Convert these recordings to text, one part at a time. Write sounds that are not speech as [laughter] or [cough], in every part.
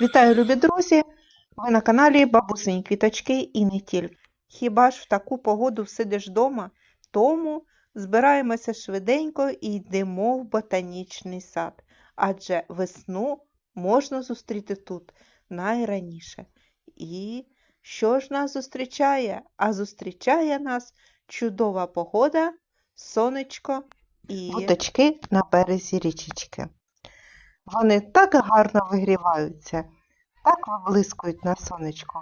Вітаю, любі друзі! Ви на каналі Бабусині Квіточки і не тільки. Хіба ж в таку погоду всидиш вдома? Тому збираємося швиденько і йдемо в ботанічний сад, адже весну можна зустріти тут найраніше. І що ж нас зустрічає? А зустрічає нас чудова погода, сонечко і Уточки на березі річечки. Вони так гарно вигріваються, так виблискують на сонечку.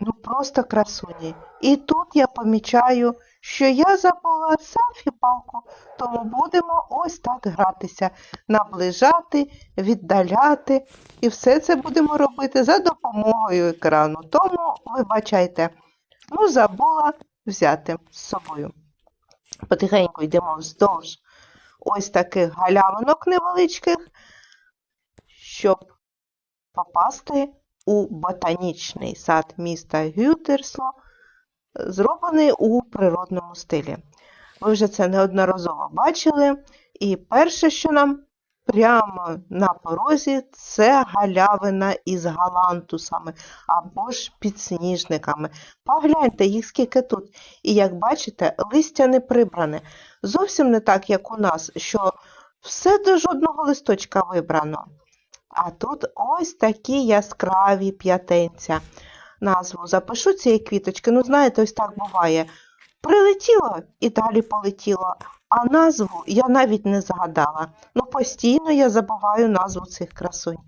Ну просто красуні. І тут я помічаю, що я забула селфі-палку, тому будемо ось так гратися, наближати, віддаляти. І все це будемо робити за допомогою екрану. Тому, вибачайте, ну забула взяти з собою. Потихеньку йдемо вздовж ось таких галявинок невеличких, щоб попасти у ботанічний сад міста Гютерсло, зроблений у природному стилі. Ви вже це неодноразово бачили. І перше, що нам прямо на порозі, це галявина із галантусами або ж підсніжниками. Погляньте, їх скільки тут. І як бачите, листя не прибране. Зовсім не так, як у нас, що все до жодного листочка вибрано. А тут ось такі яскраві п'ятенця. Назву запишу цієї квіточки. Ну, знаєте, ось так буває. Прилетіло і далі полетіло, а назву я навіть не згадала. Ну, постійно я забуваю назву цих красунь.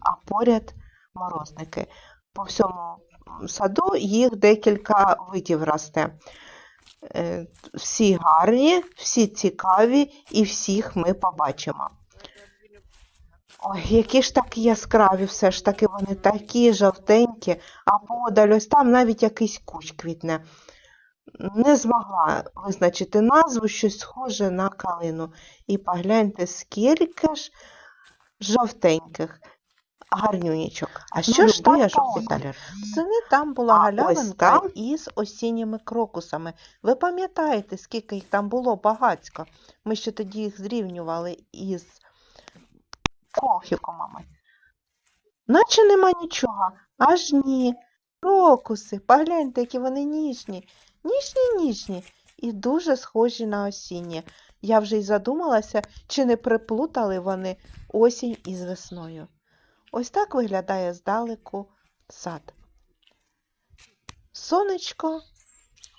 А поряд морозники. По всьому саду їх декілька видів росте. Е, Всі гарні, всі цікаві і всіх ми побачимо. Ой, які ж такі яскраві, все ж таки вони такі жовтенькі, а подаль ось там навіть якийсь кущ квітне. Не змогла визначити назву, щось схоже на калину. І погляньте, скільки ж жовтеньких гарнюнічок. А що Ну, ж там жовтий колір. Восени там була А галявинка там? із осінніми крокусами. Ви пам'ятаєте, скільки їх там було багацько? Ми ще тоді їх зрівнювали із колхікумами. Наче нема нічого. Аж ні. Крокуси, погляньте, які вони ніжні. Ніжні, ніжні і дуже схожі на осінні. Я вже й задумалася, чи не приплутали вони осінь із весною. Ось так виглядає здалеку сад. Сонечко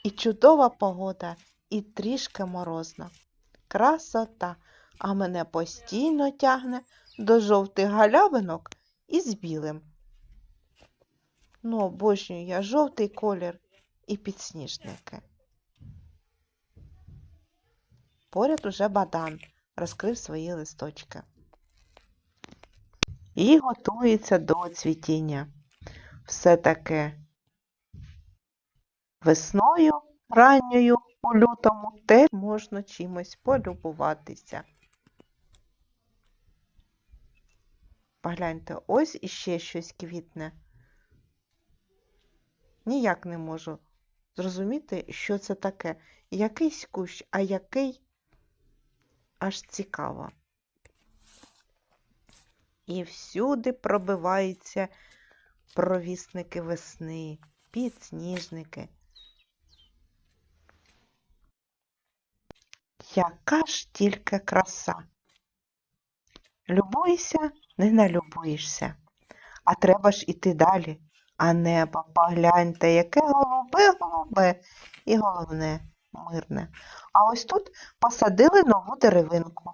і чудова погода, і трішки морозна. Красота, а мене постійно тягне до жовтих галявинок із білим. Ну, обожнюю я жовтий колір і підсніжники. Поряд уже бадан розкрив свої листочки. І готується до цвітіння. Все таки весною ранньою у лютому теж можна чимось полюбуватися. Погляньте, ось іще щось квітне. Ніяк не можу зрозуміти, що це таке. Якийсь кущ, а який аж цікаво. І всюди пробиваються провісники весни, підсніжники. Яка ж тільки краса. Любуйся, не налюбуєшся. А треба ж іти далі. А небо, погляньте, яке голубе, голубе і головне мирне. А ось тут посадили нову деревинку.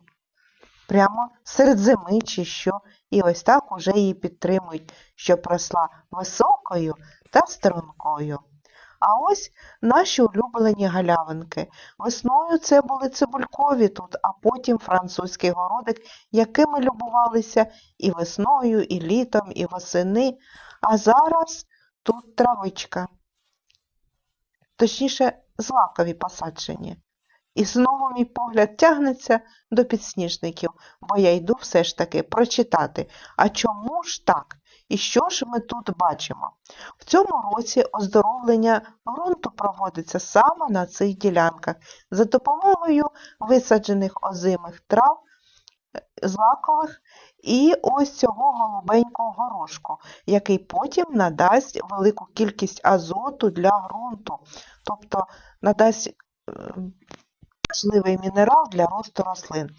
Прямо серед зими чи що, і ось так уже її підтримують, щоб росла високою та стрункою. А ось наші улюблені галявинки. Весною це були цибулькові тут, а потім французький городик, якими любувалися і весною, і літом, і восени. А зараз тут травичка. Точніше, злакові посаджені. І знову мій погляд тягнеться до підсніжників, бо я йду все ж таки прочитати. А чому ж так? І що ж ми тут бачимо? В цьому році оздоровлення ґрунту проводиться саме на цих ділянках за допомогою висаджених озимих трав злакових і ось цього голубенького горошку, який потім надасть велику кількість азоту для ґрунту, тобто надасть е, важливий мінерал для росту рослин.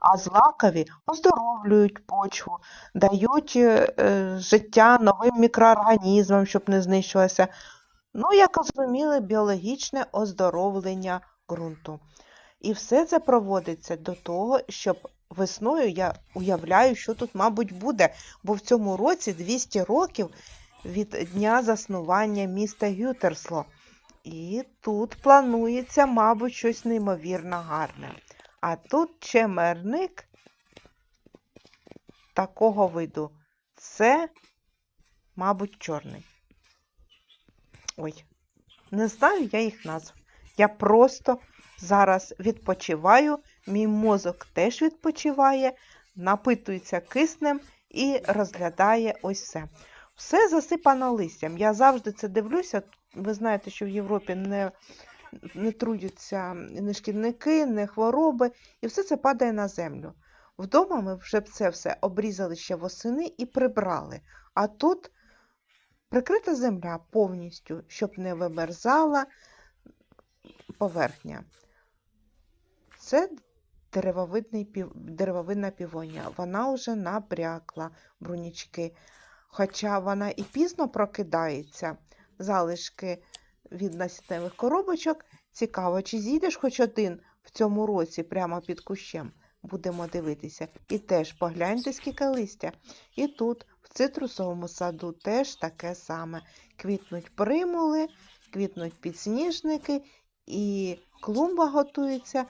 А злакові оздоровлюють почву, дають е, е, життя новим мікроорганізмам, щоб не знищилося. Ну, як зрозуміли, біологічне оздоровлення ґрунту. І все це проводиться до того, щоб весною я уявляю, що тут, мабуть, буде, бо в цьому році 200 років від дня заснування міста Гютерсло. І тут планується, мабуть, щось неймовірно гарне. А тут чемерник такого виду. Це, мабуть, чорний. Ой, не знаю я їх назв. Я просто зараз відпочиваю, мій мозок теж відпочиває, напитується киснем і розглядає ось все. Все засипано листям. Я завжди це дивлюся. Ви знаєте, що в Європі не, не трудяться ні шкідники, ні хвороби, і все це падає на землю. Вдома ми вже це все обрізали ще восени і прибрали. А тут прикрита земля повністю, щоб не вимерзала поверхня. Це деревовидна півонія. Вона вже набрякла брунічки. Хоча вона і пізно прокидається, залишки від насінневих коробочок. Цікаво, чи зійдеш хоч один в цьому році прямо під кущем. Будемо дивитися. І теж погляньте, скільки листя. І тут, в цитрусовому саду, теж таке саме. Квітнуть примули, квітнуть підсніжники, і клумба готується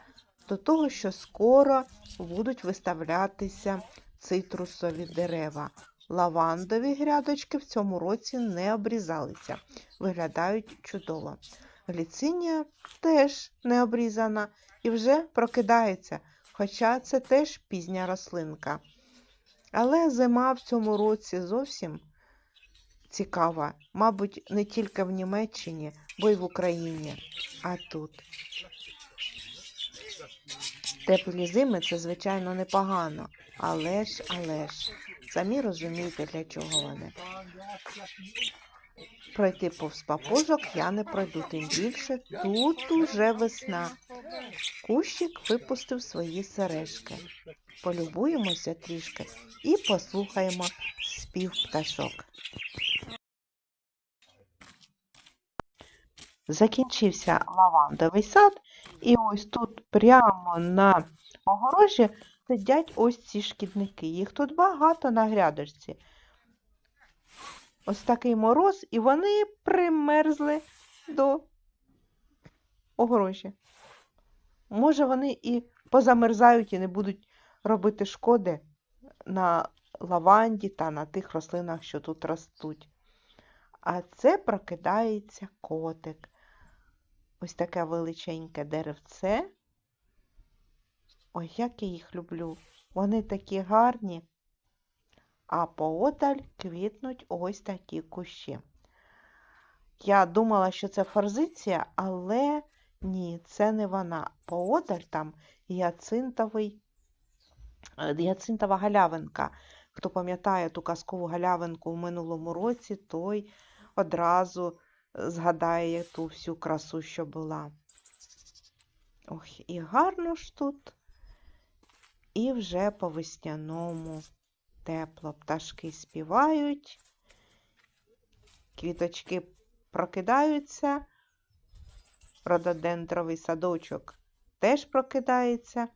до того, що скоро будуть виставлятися цитрусові дерева. Лавандові грядочки в цьому році не обрізалися, виглядають чудово. Гліцинія теж не обрізана і вже прокидається, хоча це теж пізня рослинка. Але зима в цьому році зовсім цікава, мабуть, не тільки в Німеччині, бо й в Україні, а тут. Теплі зими це, звичайно, непогано, але ж, але ж, самі розумієте, для чого вони. Пройти повз папужок я не пройду, тим більше тут уже весна. Кущик випустив свої сережки. Полюбуємося трішки і послухаємо спів пташок. Закінчився лавандовий сад, і ось тут прямо на огорожі сидять ось ці шкідники. Їх тут багато на грядочці. Ось такий мороз, і вони примерзли до огорожі. Може, вони і позамерзають і не будуть робити шкоди на лаванді та на тих рослинах, що тут ростуть. А це прокидається котик. Ось таке величеньке деревце. Ой, як я їх люблю. Вони такі гарні. А поодаль квітнуть ось такі кущі. Я думала, що це форзиція, але ні, це не вона. Поодаль там гіацинтовий, е, гіацинтова галявинка. Хто пам'ятає ту казкову галявинку в минулому році, той одразу згадає ту всю красу, що була. Ох, і гарно ж тут. І вже по весняному тепло пташки співають, квіточки прокидаються, рододендровий садочок теж прокидається.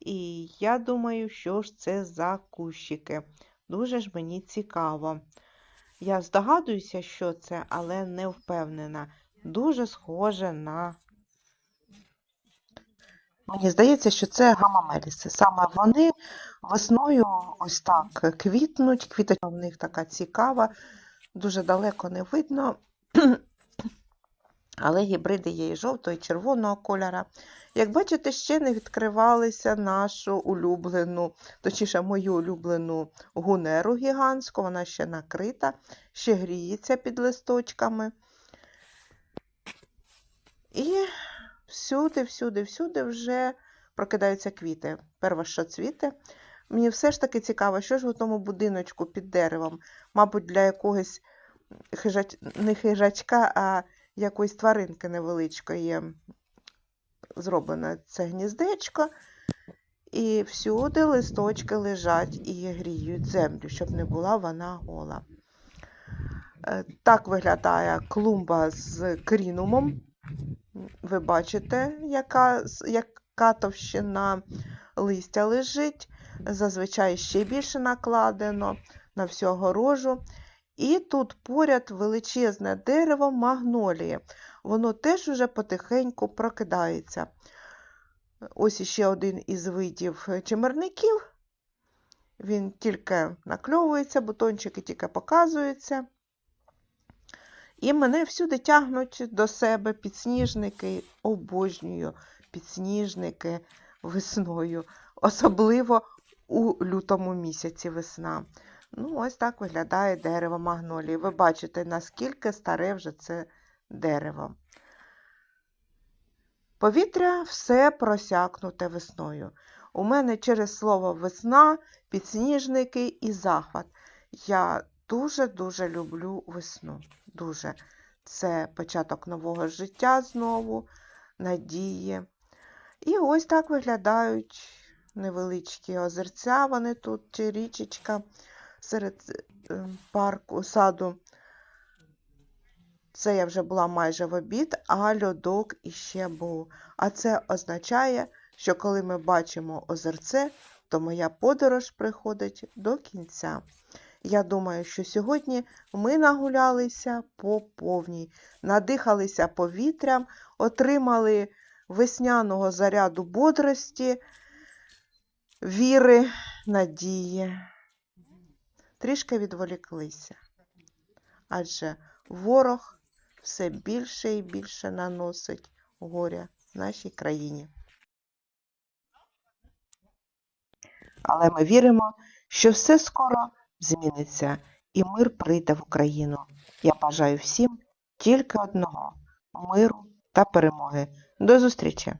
І я думаю, що ж це за кущики. Дуже ж мені цікаво. Я здогадуюся, що це, але не впевнена. Дуже схоже на. Мені здається, що це гамамеліси. Саме вони весною ось так квітнуть. Квіточка в них така цікава, дуже далеко не видно. [clears throat] Але гібриди є і жовтого, і червоного кольора. Як бачите, ще не відкривалися нашу улюблену, точніше, мою улюблену гунеру гігантську, вона ще накрита, ще гріється під листочками. І всюди, всюди, всюди вже прокидаються квіти. Перше, що цвіте, Мені все ж таки цікаво, що ж у тому будиночку під деревом, мабуть, для якогось хижач... не хижачка, а якоїсь тваринки невеличкої зроблене це гніздечко. І всюди листочки лежать і гріють землю, щоб не була вона гола. Е, Так виглядає клумба з крінумом. Ви бачите, яка, яка товщина листя лежить. Зазвичай ще більше накладено на всю огорожу. І тут поряд величезне дерево магнолії. Воно теж уже потихеньку прокидається. Ось іще один із видів чимерників. Він тільки накльовується, бутончики тільки показуються. І мене всюди тягнуть до себе підсніжники, обожнюю підсніжники весною, особливо у лютому місяці весна. Ну, ось так виглядає дерево магнолії. Ви бачите, наскільки старе вже це дерево. Повітря все просякнуте весною. У мене через слово весна, підсніжники і захват. Я дуже-дуже люблю весну. Дуже. Це початок нового життя знову, надії. І ось так виглядають невеличкі озерця. Вони тут, чи річечка серед е, парку, саду. Це я вже була майже в обід, а льодок іще був. А це означає, що коли ми бачимо озерце, то моя подорож приходить до кінця. Я думаю, що сьогодні ми нагулялися по повній, надихалися повітрям, отримали весняного заряду бодрості, віри, надії. Трішки відволіклися. Адже ворог все більше і більше наносить горя нашій країні. Але ми віримо, що все скоро зміниться і мир прийде в Україну. Я бажаю всім тільки одного миру та перемоги. До зустрічі!